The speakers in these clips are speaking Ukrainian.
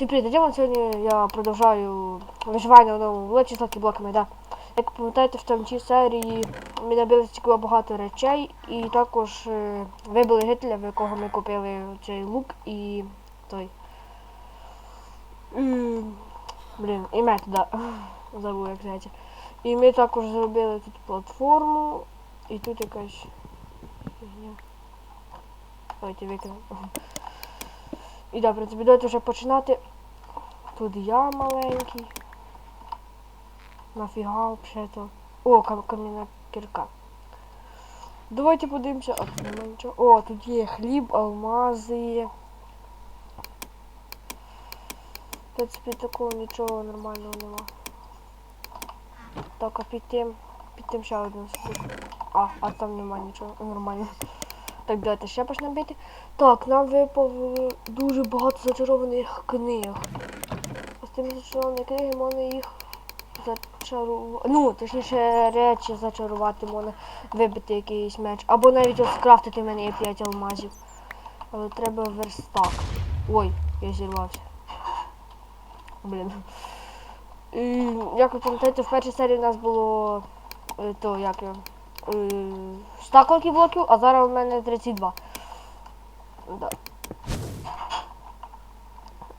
Всім привіт, Дімон. Сьогодні я продовжую виживання в новому блоці з блоками, да. Як пам'ятаєте, в там тій серії ми набили цікаво багато речей і також е, вибили жителя, в якого ми купили цей лук і той. М, Блін, і меч, да. Забув, як зветься. І ми також зробили тут платформу і тут якась фігня. Давайте викинемо. І да, в давайте вже починати. Тут я маленький. Нафіга взагалі-то. О, кам кам'яна кірка. Давайте подивимося. А тут немає нічого. О, тут є хліб, алмази. В принципі, такого нічого нормального нема. Так, а під тим, під тим ще один сундук. А, а там нема нічого нормального. Так, давайте ще почнемо бити. Так, нам випало дуже багато зачарованих книг. Зачаровані книги можна їх зачарувати. Ну, точніше, речі зачарувати можна вибити якийсь меч. Або навіть скрафтити мене є 5 алмазів. Але треба верстак. Ой, я зірвався. Блін. Як ви пам'ятаєте, в першій серії у нас було е, то як його. е, блоків, а зараз у мене 32. Да.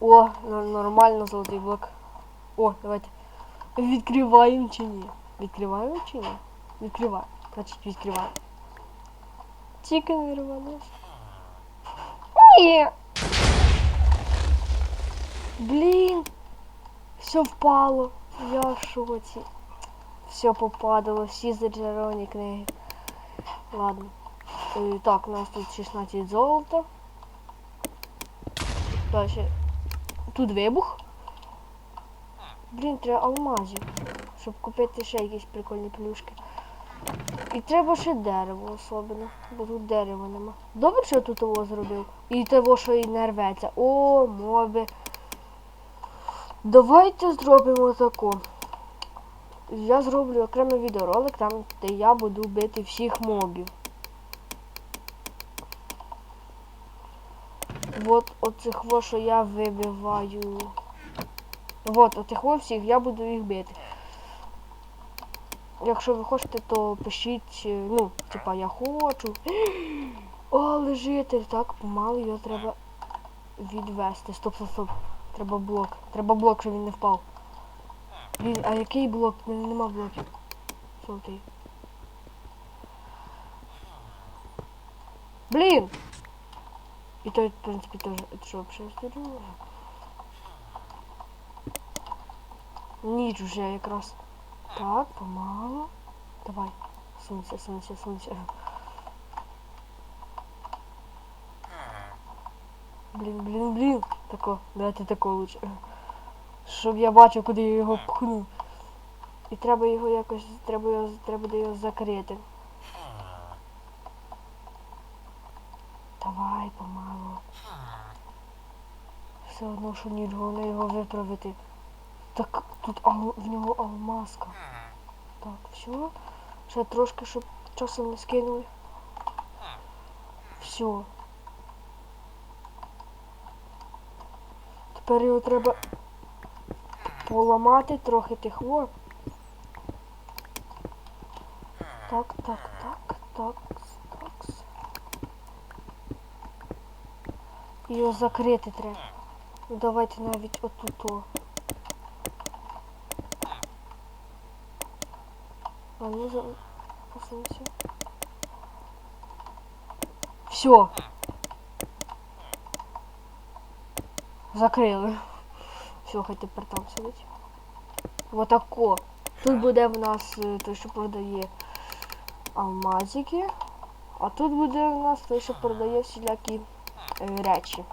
О, нормально золотий блок. О, давайте. Відкриваємо чи ні? Відкриваємо чи ні? Відкриваємо. Значить відкриваємо. Не рванеш. Ні. Блін. Все впало. Я в шоці. Все попадало, всі зачаровані книги. Ладно. Е, Так, у нас тут 16 золота. Дальше. Тут вибух. Блін, треба алмазів, щоб купити ще якісь прикольні плюшки. І треба ще дерево особливо, бо тут дерева нема. Добре, що я тут того зробив. І того, що і не рветься. О, моби. Давайте зробимо таку. Я зроблю окремий відеоролик, там, де я буду бити всіх мобів. Вот оцих во, що я вибиваю. Вот, оцих во всіх я буду їх бити. Якщо ви хочете, то пишіть, е, ну, типа я хочу. О, лежитель, так, помалу його треба відвести. Стоп, стоп, стоп. Треба блок. Треба блок, щоб він не впав. Блін, а який блок? Нема блоків. Золотий. Блін! І той, в принципі, теж, що взагалі Ніч уже якраз. Так, помалу. Давай. Сунься, сунься, сунься. Блін, блін, блін. Тако, давайте тако лучше. Щоб я бачив, куди я його пхну. І треба його якось, треба його, треба його закрити. Давай, помалу. Що ніч, головне його виправити. Так, тут ал, в нього алмазка. Так, все. Ще трошки, щоб часом не скинули. Все. Тепер його треба поламати трохи тих во. Так, так, так, так, так. Його закрити треба. Давайте навіть отут. А ну за... Все. Закрили. Все, хай тепер там сидить. Вот тако. Тут буде в нас е, той, що продає алмазики. А тут буде у нас той, що продає всілякі е, речі.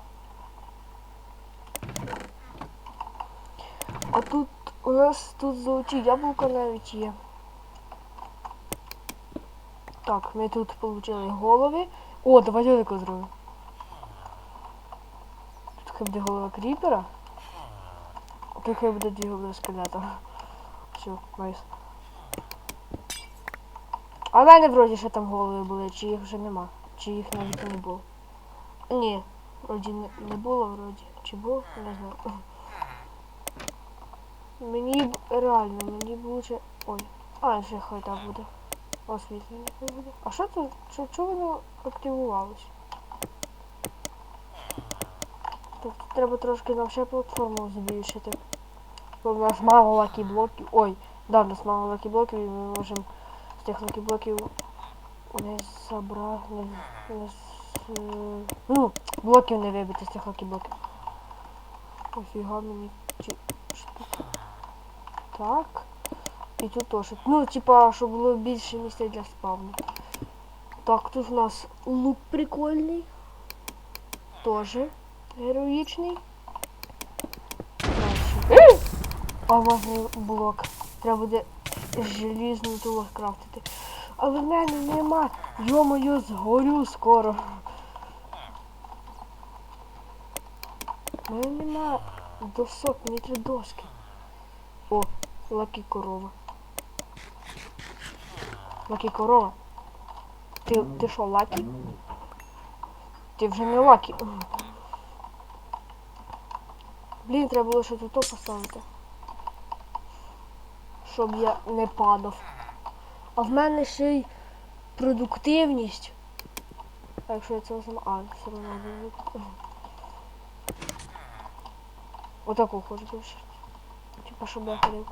А тут у нас тут золоті яблука навіть є. Так, ми тут отримали голови. О, давайте таке зробимо. Тут хай буде голова кріпера. А тут хай буде дві голови скелета. Все, найс. А в мене вроді ще там голови були, чи їх вже нема. Чи їх навіть не було. Ні, вроді не було вроді. Чи було? Не знаю. Мені б реально, мені б лучше. Ой. А, ще хай так буде. Освітлення хай буде. А що це? Чо- Чого воно активувалось? Так, треба трошки нам ще платформу збільшити. Бо в нас мало лакі блоків. Ой, да, в нас мало лакі блоків і ми можемо з тих лакі блоків не забрати. Не, не, з- ну, блоків не вибити з тих лакі блоків. Офіга мені ці штуки. Так. І тут теж. Ну, типа, щоб було більше місця для спавну. Так, тут у нас лук прикольний. Тоже героїчний. Блок. Треба буде желізний тулок крафтити. Але в мене нема. Йо-моє, згорю скоро. У мене нема досок, мені три доски. Лакі корова. Лакі корова. Ти, ти що, лакі? Ти вже не лакі. Блін, треба було ще тут поставити. Щоб я не падав. А в мене ще й продуктивність. А якщо я це сама... А, все одно не Отаку хочу. Типа, щоб я ходив.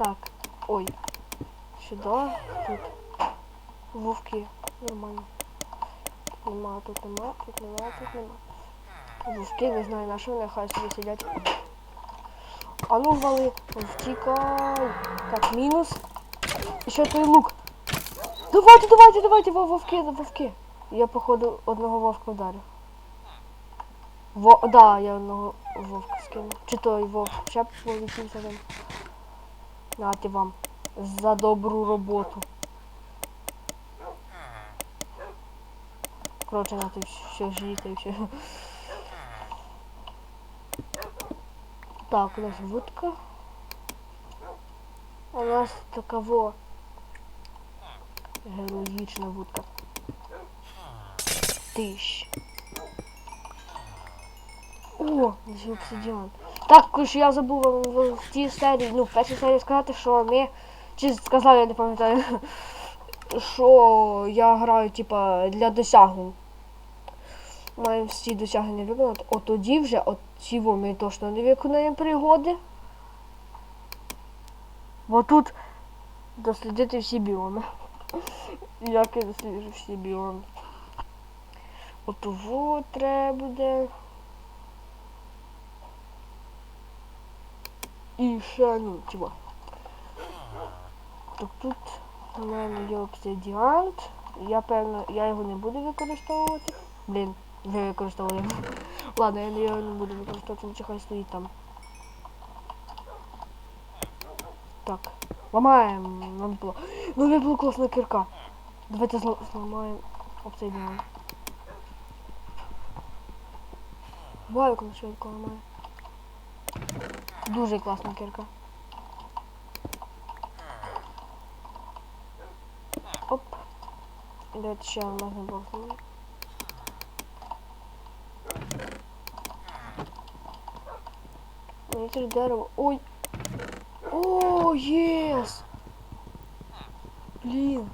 Так. Ой. Сюди. Тут. Вовки. Нормально. Тут нема, тут нема, тут нема, тут нема. Вовки, не знаю, на що вони собі сидять. А ну вали, втікай. Так, мінус. І ще той лук. Давайте, давайте, давайте, вовки, вовки. Я, походу, одного вовка вдарив. Во, да, я одного вовка скинув. Чи той вовк ще полетівся там. Нате вам. За добру роботу. Коротше, нате все жити і все. Так, у нас вудка. У нас такого героїчна вудка. Тищ. О, десь обсидіан. Також я забув вам в, тій серії, ну, в першій серії сказати, що ми, чи сказав, я не пам'ятаю, що я граю, типа, для досягнень. Маємо всі досягнення виконати. От тоді вже, от во ми точно не виконаємо пригоди. Бо тут дослідити всі біоми. Як я досліджу всі біоми. От треба буде. І ще, ну, типа. Так тут у мене є обсидіант. Я певно, я його не буду використовувати. Блін, вже використовую. Ладно, я його не буду використовувати, нічого стоїть там. Так, ламаємо. Нам було. Ну, не було класна кирка. Давайте зла- зламаємо обсидіан. Вау, воно швидко ламає. Дуже класна кирка. Оп. І давайте ще алмазний блок зламаємо. Мені тут дерево. Ой! О, єс! Блін!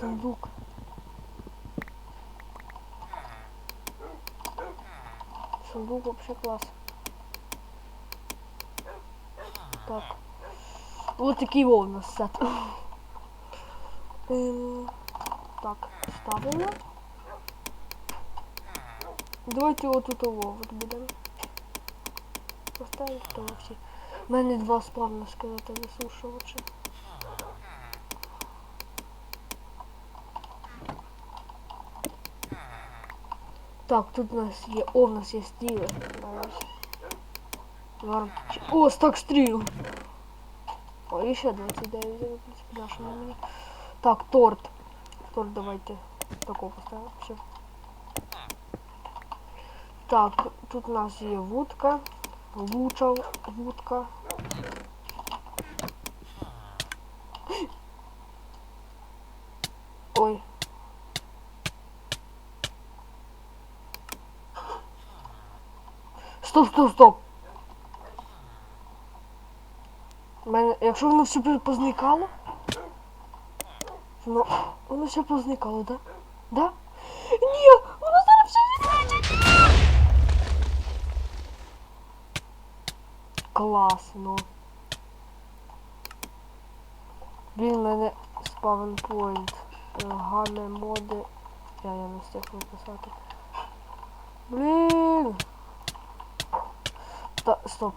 Сундук. Сундук вообще класс. Так. Вот такий вов у нас сет. Ем, так, ставимо. Давайте отут ово от будемо. Поставимо то всі. У мене два спавна скелета висушувача. Так, тут у нас є. О, в нас є стріли. Ось. Норм. Чи- О, стак стріл. О, і ще 29, в принципі, нашому мені. Так, торт. Торт давайте такого поставимо. Все. Так, тут у нас є вудка. Луча вудка. Ой. Стоп, стоп, стоп. Мене, якщо воно все позникало, воно, воно все позникало, да? Да? Ні, воно зараз все зникне. Класно. Блін, в мене спавн point. Гане моди. Я, я не встиг виписати. Блін. Та, стоп.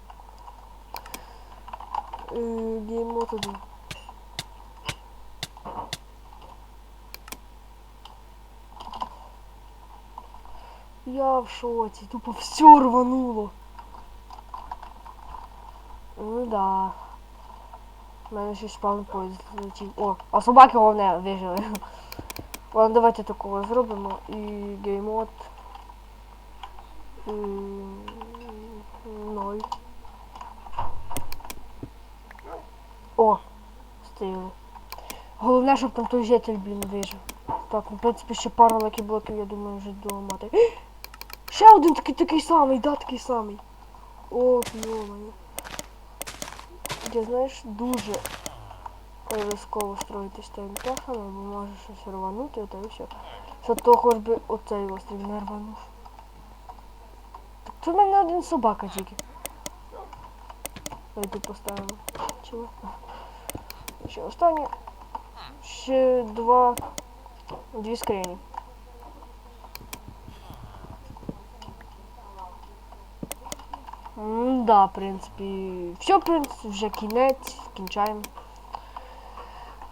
Геймо туди. Я в шоці, тупо все рвануло. Ну да. У мене ще злетів. О, а собаки головне вижили. Ладно, давайте такого зробимо. І геймод. Ноль. О, стили. Головне, щоб там той житель, блін, вижив. Так, в принципі, ще пару лакі блоків, я думаю, вже доламати. Ще один такий такий самий, да, такий самий. О, йомаю. Я знаєш, дуже ризиково строїтись тим птахами, бо може щось рванути, та і все. То хоч би оцей острів не рванув. Так це в мене один собака тільки. Давайте поставимо. Чого? Ще останнє. Ще два. Дві скрині. Да, в принципі. Все, в принципі, вже кінець, кінчаємо.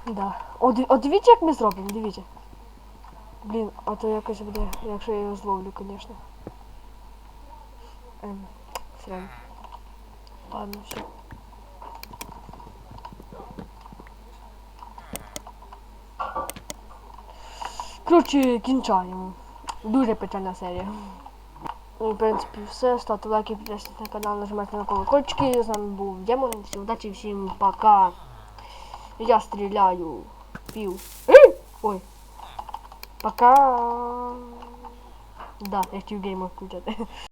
Да. О, диві- о, дивіться, як ми зробимо, дивіться. Блін, а то якось буде, якщо я його зловлю, звісно. Ем, срань. Ладно, все. Коротше, кінчаємо. Дуже печальна серія. Ну, в принципі, все. Ставте лайки, підписуйтесь на канал, нажимайте на колокольчики. З вами був Демон. Всім удачі, всім пока. Я стріляю. Пів. Е! Ой. Пока. Да, я хотів геймер включати.